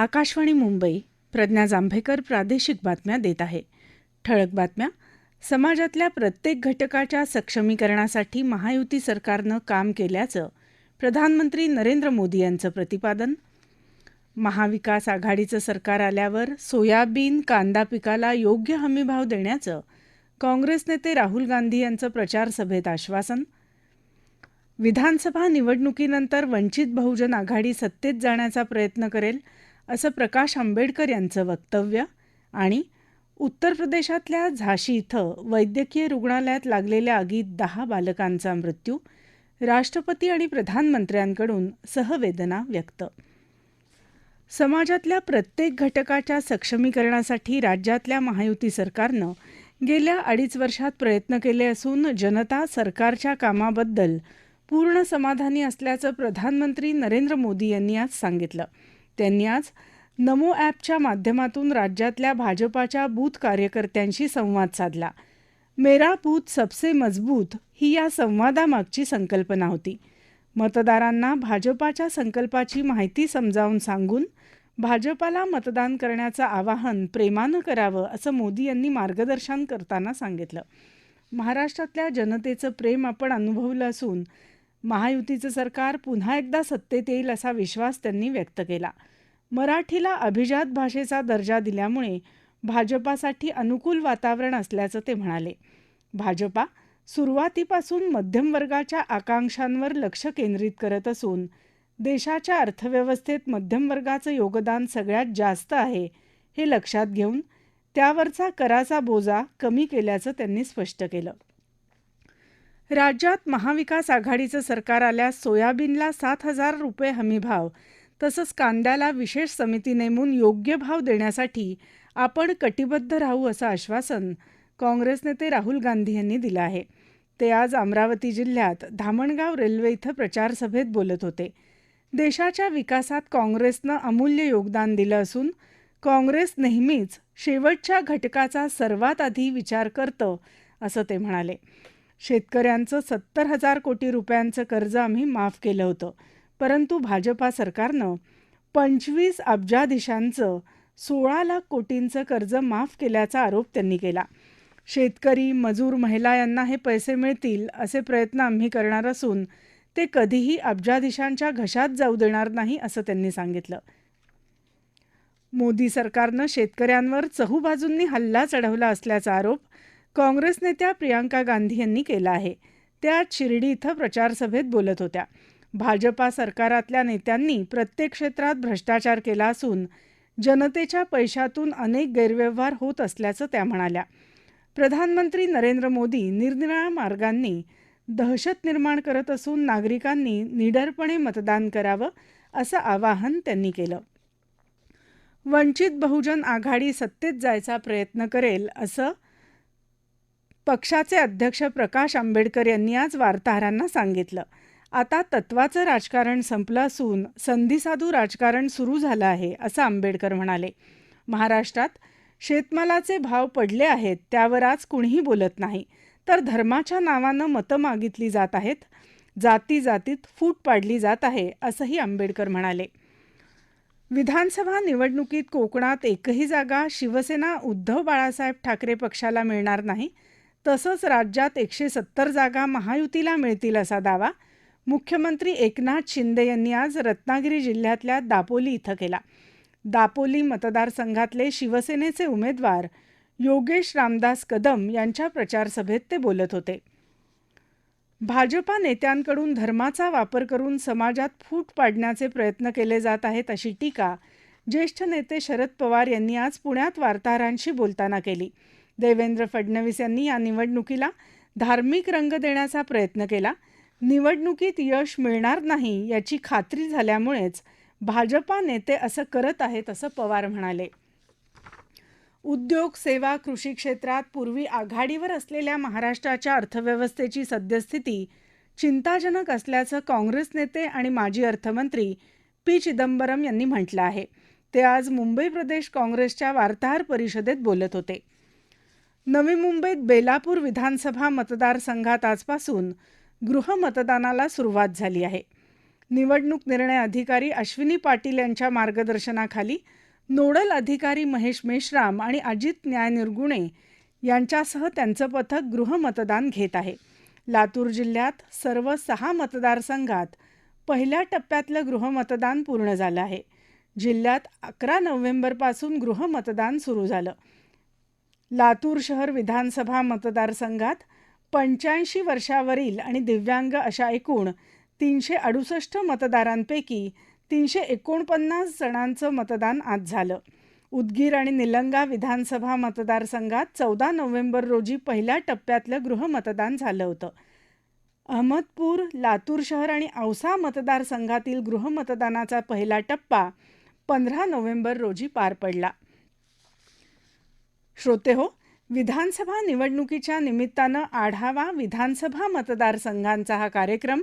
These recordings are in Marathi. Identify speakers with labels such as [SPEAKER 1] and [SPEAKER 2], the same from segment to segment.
[SPEAKER 1] आकाशवाणी मुंबई प्रज्ञा जांभेकर प्रादेशिक बातम्या देत आहे. ठळक बातम्या. समाजातल्या प्रत्येक घटकाच्या सक्षमीकरणासाठी महायुती सरकारनं काम केल्याचं प्रधानमंत्री नरेंद्र मोदी यांचं प्रतिपादन. महाविकास आघाडीचं सरकार आल्यावर सोयाबीन कांदा पिकाला योग्य हमीभाव देण्याचं काँग्रेस नेते राहुल गांधी यांचं प्रचारसभेत आश्वासन. विधानसभा निवडणुकीनंतर वंचित बहुजन आघाडी सत्तेत जाण्याचा प्रयत्न करेल असं प्रकाश आंबेडकर यांचं वक्तव्य आणि उत्तर प्रदेशातल्या झाशी इथं वैद्यकीय रुग्णालयात लागलेल्या आगीत दहा बालकांचा मृत्यू राष्ट्रपती आणि प्रधानमंत्र्यांकडून सहवेदना व्यक्त. समाजातल्या प्रत्येक घटकाच्या सक्षमीकरणासाठी राज्यातल्या महायुती सरकारनं गेल्या अडीच वर्षात प्रयत्न केले असून जनता सरकारच्या कामाबद्दल पूर्ण समाधानी असल्याचं प्रधानमंत्री नरेंद्र मोदी यांनी आज सांगितलं. त्यांनी आज नमो ॲपच्या माध्यमातून राज्यातल्या भाजपाच्या बूथ कार्यकर्त्यांशी संवाद साधला. मेरा बूथ सबसे मजबूत ही या संवादामागची संकल्पना होती. मतदारांना भाजपाच्या संकल्पाची माहिती समजावून सांगून भाजपाला मतदान करण्याचं आवाहन प्रेमानं करावं असं मोदी यांनी मार्गदर्शन करताना सांगितलं. महाराष्ट्रातल्या जनतेचं प्रेम आपण अनुभवलं असून महायुतीचं सरकार पुन्हा एकदा सत्तेत येईल असा विश्वास त्यांनी व्यक्त केला. मराठीला अभिजात भाषेचा दर्जा दिल्यामुळे भाजपासाठी अनुकूल वातावरण असल्याचं ते म्हणाले. भाजपा सुरुवातीपासून मध्यमवर्गाच्या आकांक्षांवर लक्ष केंद्रित करत असून देशाच्या अर्थव्यवस्थेत मध्यमवर्गाचं योगदान सगळ्यात जास्त आहे हे लक्षात घेऊन त्यावरचा कराचा बोजा कमी केल्याचं त्यांनी स्पष्ट केलं. राज्यात महाविकास आघाडीचं सरकार आल्यास सोयाबीनला सात हजार रुपये हमीभाव तसंच कांद्याला विशेष समिती नेमून योग्य भाव देण्यासाठी आपण कटिबद्ध राहू असं आश्वासन काँग्रेस नेते राहुल गांधी यांनी दिलं आहे. ते आज अमरावती जिल्ह्यात धामणगाव रेल्वे इथं प्रचारसभेत बोलत होते. देशाच्या विकासात काँग्रेसनं अमूल्य योगदान दिलं असून काँग्रेस नेहमीच शेवटच्या घटकाचा सर्वात आधी विचार करतं असं ते म्हणाले. शेतकऱ्यांचं सत्तर हजार कोटी रुपयांचं कर्ज आम्ही माफ केलं होतं. परंतु भाजपा सरकारनं पंचवीस अब्जाधीशांचं सोळा लाख कोटींचं कर्ज माफ केल्याचा आरोप त्यांनी केला. शेतकरी मजूर महिला यांना हे पैसे मिळतील असे प्रयत्न आम्ही करणार असून ते कधीही अब्जाधीशांच्या घशात जाऊ देणार नाही असं त्यांनी सांगितलं. मोदी सरकारनं शेतकऱ्यांवर चहूबाजूंनी हल्ला चढवला असल्याचा आरोप काँग्रेस नेत्या प्रियांका गांधी यांनी केला आहे. त्या आज शिर्डी इथं प्रचारसभेत बोलत होत्या. भाजपा सरकारातल्या नेत्यांनी प्रत्येक क्षेत्रात भ्रष्टाचार केला असून जनतेच्या पैशातून अनेक गैरव्यवहार होत असल्याचं त्या म्हणाल्या. प्रधानमंत्री नरेंद्र मोदी निरनिराळ्या मार्गांनी दहशत निर्माण करत असून नागरिकांनी निडरपणे मतदान करावं असं आवाहन त्यांनी केलं. वंचित बहुजन आघाडी सत्तेत जायचा प्रयत्न करेल असं पक्षाचे अध्यक्ष प्रकाश आंबेडकर यांनी आज वार्ताहरांना सांगितलं. आता तत्वाचं राजकारण संपलं असून संधीसाधू राजकारण सुरू झालं आहे असं आंबेडकर म्हणाले. महाराष्ट्रात शेतमालाचे भाव पडले आहेत त्यावर आज कुणीही बोलत नाही. तर धर्माच्या नावानं मतं मागितली जात आहेत. जाती जातीत फूट पाडली जात आहे असंही आंबेडकर म्हणाले. विधानसभा निवडणुकीत कोकणात एकही जागा शिवसेना उद्धव बाळासाहेब ठाकरे पक्षाला मिळणार नाही तसंच राज्यात एकशे सत्तर जागा महायुतीला मिळतील असा दावा मुख्यमंत्री एकनाथ शिंदे यांनी आज रत्नागिरी जिल्ह्यातल्या दापोली इथं केला. दापोली मतदारसंघातले शिवसेनेचे उमेदवार योगेश रामदास कदम यांच्या प्रचारसभेत ते बोलत होते. भाजपा नेत्यांकडून धर्माचा वापर करून समाजात फूट पाडण्याचे प्रयत्न केले जात आहेत अशी टीका ज्येष्ठ नेते शरद पवार यांनी आज पुण्यात वार्ताहरांशी बोलताना केली. देवेंद्र फडणवीस यांनी या निवडणुकीला धार्मिक रंग देण्याचा प्रयत्न केला. निवडणुकीत यश मिळणार नाही याची खात्री झाल्यामुळेच भाजपा नेते असं करत आहेत असं पवार म्हणाले. उद्योग सेवा कृषी क्षेत्रात पूर्वी आघाडीवर असलेल्या महाराष्ट्राच्या अर्थव्यवस्थेची सद्यस्थिती चिंताजनक असल्याचं काँग्रेस नेते आणि माजी अर्थमंत्री पी. चिदंबरम यांनी म्हटलं आहे. ते आज मुंबई प्रदेश काँग्रेसच्या वार्ताहर परिषदेत बोलत होते. नवी मुंबईत बेलापूर विधानसभा मतदारसंघात आजपासून गृहमतदानाला सुरुवात झाली आहे. निवडणूक निर्णय अधिकारी अश्विनी पाटील यांच्या मार्गदर्शनाखाली नोडल अधिकारी महेश मेश्राम आणि अजित न्यायनिर्गुणे यांच्यासह त्यांचं पथक गृहमतदान घेत आहे. लातूर जिल्ह्यात सर्व सहा मतदारसंघात पहिल्या टप्प्यातलं गृहमतदान पूर्ण झालं आहे. जिल्ह्यात अकरा नोव्हेंबरपासून गृहमतदान सुरू झालं. लातूर शहर विधानसभा मतदारसंघात पंच्याऐंशी वर्षावरील आणि दिव्यांग अशा एकूण तीनशे अडुसष्ट मतदारांपैकी तीनशे एकोणपन्नास जणांचं मतदान आज झालं. उदगीर आणि निलंगा विधानसभा मतदारसंघात चौदा नोव्हेंबर रोजी पहिल्या टप्प्यातलं गृहमतदान झालं होतं. अहमदपूर लातूर शहर आणि औसा मतदारसंघातील गृहमतदानाचा पहिला टप्पा पंधरा नोव्हेंबर रोजी पार पडला. श्रोते हो विधानसभा निवडणुकीच्या निमित्तानं आढावा विधानसभा मतदारसंघांचा हा कार्यक्रम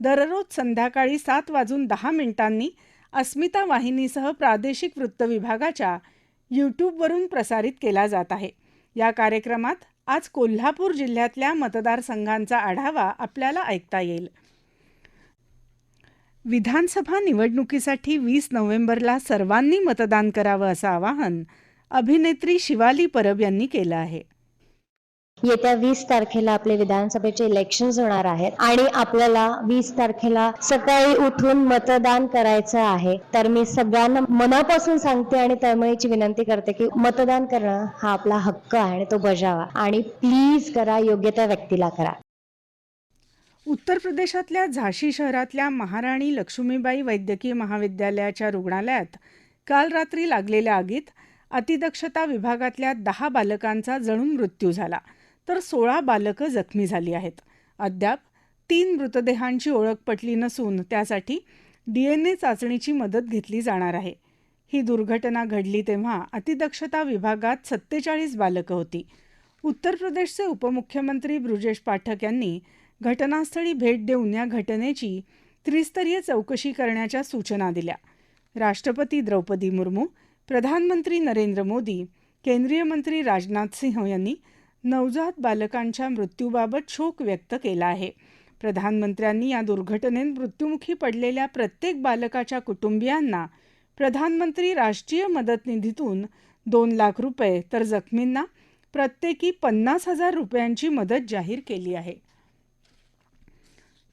[SPEAKER 1] दररोज संध्याकाळी सात वाजून दहा मिनिटांनी अस्मिता वाहिनीसह प्रादेशिक वृत्त विभागाच्या यूट्यूबवरून प्रसारित केला जात आहे. या कार्यक्रमात आज कोल्हापूर जिल्ह्यातल्या मतदारसंघांचा आढावा आपल्याला ऐकता येईल. विधानसभा निवडणुकीसाठी वीस नोव्हेंबरला सर्वांनी मतदान करावं असं आवाहन अभिनेत्री शिवाली परब यांनी केलं आहे.
[SPEAKER 2] येत्या वीस तारखेला आपले विधानसभेचे इलेक्शन होणार आहेत आणि आपल्याला वीस तारखेला सकाळी उठून मतदान करायचं आहे. तर मी सगळ्यांना मनापासून सांगते आणि तळमळीची विनंती करते की मतदान करणं हा आपला हक्क आहे आणि तो बजावा. आणि प्लीज करा योग्य त्या व्यक्तीला करा.
[SPEAKER 1] उत्तर प्रदेशातल्या झाशी शहरातल्या महाराणी लक्ष्मीबाई वैद्यकीय महाविद्यालयाच्या रुग्णालयात काल रात्री लागलेल्या आगीत अतिदक्षता विभागातल्या दहा बालकांचा जणून मृत्यू झाला. तर सोळा बालकं जखमी झाली आहेत. अद्याप तीन मृतदेहांची ओळख पटली नसून त्यासाठी डीएनए चाचणीची मदत घेतली जाणार आहे. ही दुर्घटना घडली तेव्हा अतिदक्षता विभागात सत्तेचाळीस बालकं होती. उत्तर प्रदेशचे उपमुख्यमंत्री ब्रुजेश पाठक यांनी घटनास्थळी भेट देऊन या घटनेची त्रिस्तरीय चौकशी करण्याच्या सूचना दिल्या. राष्ट्रपती द्रौपदी मुर्मू प्रधानमंत्री नरेंद्र मोदी केंद्रीय मंत्री राजनाथ सिंह यांनी नवजात बालकांच्या मृत्यूबाबत शोक व्यक्त केला आहे. प्रधानमंत्र्यांनी या दुर्घटनेत मृत्युमुखी पडलेल्या प्रत्येक बालकाच्या कुटुंबियांना प्रधानमंत्री राष्ट्रीय मदत निधीतून दोन लाख रुपये तर जखमींना प्रत्येकी पन्नास हजार रुपयांची मदत जाहीर केली आहे.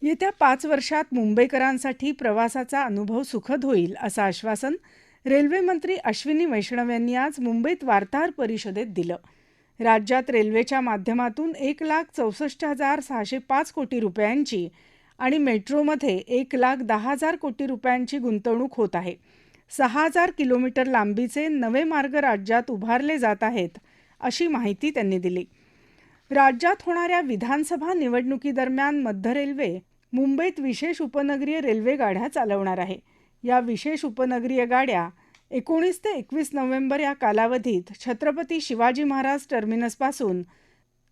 [SPEAKER 1] येत्या पाच वर्षात मुंबईकरांसाठी प्रवासाचा अनुभव सुखद होईल असं आश्वासन रेल्वेमंत्री अश्विनी वैष्णव यांनी आज मुंबईत वार्ताहर परिषदेत दिलं. राज्यात रेल्वेच्या माध्यमातून एक लाख चौसष्ट हजार सहाशे पाच कोटी रुपयांची आणि मेट्रोमध्ये एक लाख दहा हजार कोटी रुपयांची गुंतवणूक होत आहे. सहा हजार किलोमीटर लांबीचे नवे मार्ग राज्यात उभारले जात आहेत अशी माहिती त्यांनी दिली. राज्यात होणाऱ्या विधानसभा निवडणुकीदरम्यान मध्य रेल्वे मुंबईत विशेष उपनगरीय रेल्वे गाड्या चालवणार आहे. या विशेष उपनगरीय गाड्या एकोणीस ते एकवीस नोव्हेंबर या कालावधीत छत्रपती शिवाजी महाराज टर्मिनसपासून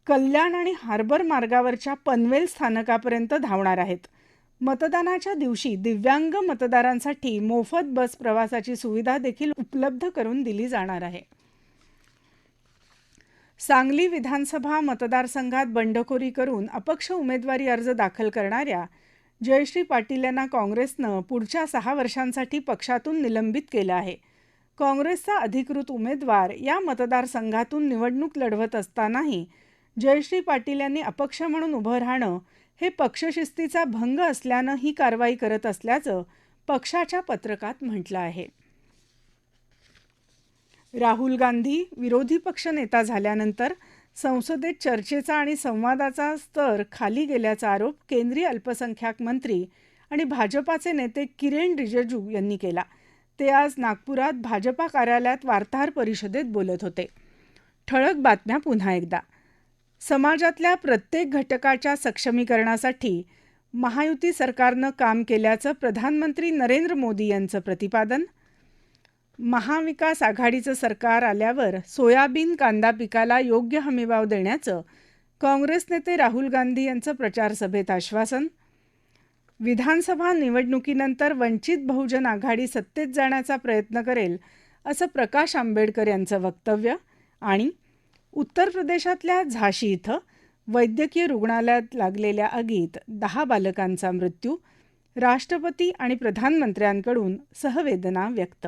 [SPEAKER 1] कल्याण आणि हार्बर मार्गावरच्या पनवेल स्थानकापर्यंत धावणार आहेत. मतदानाच्या दिवशी दिव्यांग मतदारांसाठी मोफत बस प्रवासाची सुविधा देखील उपलब्ध करून दिली जाणार आहे. सांगली विधानसभा मतदारसंघात बंडखोरी करून अपक्ष उमेदवारी अर्ज दाखल करणाऱ्या जयश्री पाटील यांना काँग्रेसनं पुढच्या सहा वर्षांसाठी पक्षातून निलंबित केलं आहे. काँग्रेसचा अधिकृत उमेदवार या मतदारसंघातून निवडणूक लढवत असतानाही जयश्री पाटील यांनी अपक्ष म्हणून उभं राहणं हे पक्षशिस्तीचा भंग असल्यानं ही कारवाई करत असल्याचं पक्षाच्या पत्रकात म्हटलं आहे. राहुल गांधी विरोधी पक्षनेता झाल्यानंतर संसदेत चर्चेचा आणि संवादाचा स्तर खाली गेल्याचा आरोप केंद्रीय अल्पसंख्याक मंत्री आणि भाजपाचे नेते किरेन रिजिजू यांनी केला. ते आज नागपुरात भाजपा कार्यालयात वार्ताहर परिषदेत बोलत होते. ठळक बातम्या पुन्हा एकदा. समाजातल्या प्रत्येक घटकाच्या सक्षमीकरणासाठी महायुती सरकारनं काम केल्याचं प्रधानमंत्री नरेंद्र मोदी यांचं प्रतिपादन महाविकास आघाडीचं सरकार आल्यावर सोयाबीन कांदा पिकाला योग्य हमीभाव देण्याचं काँग्रेस नेते राहुल गांधी यांचं प्रचारसभेत आश्वासन. विधानसभा निवडणुकीनंतर वंचित बहुजन आघाडी सत्तेत जाण्याचा प्रयत्न करेल असं प्रकाश आंबेडकर यांचं वक्तव्य. आणि उत्तर प्रदेशातल्या झाशी इथं वैद्यकीय रुग्णालयात लागलेल्या आगीत दहा बालकांचा मृत्यू राष्ट्रपती आणि प्रधानमंत्र्यांकडून सहवेदना व्यक्त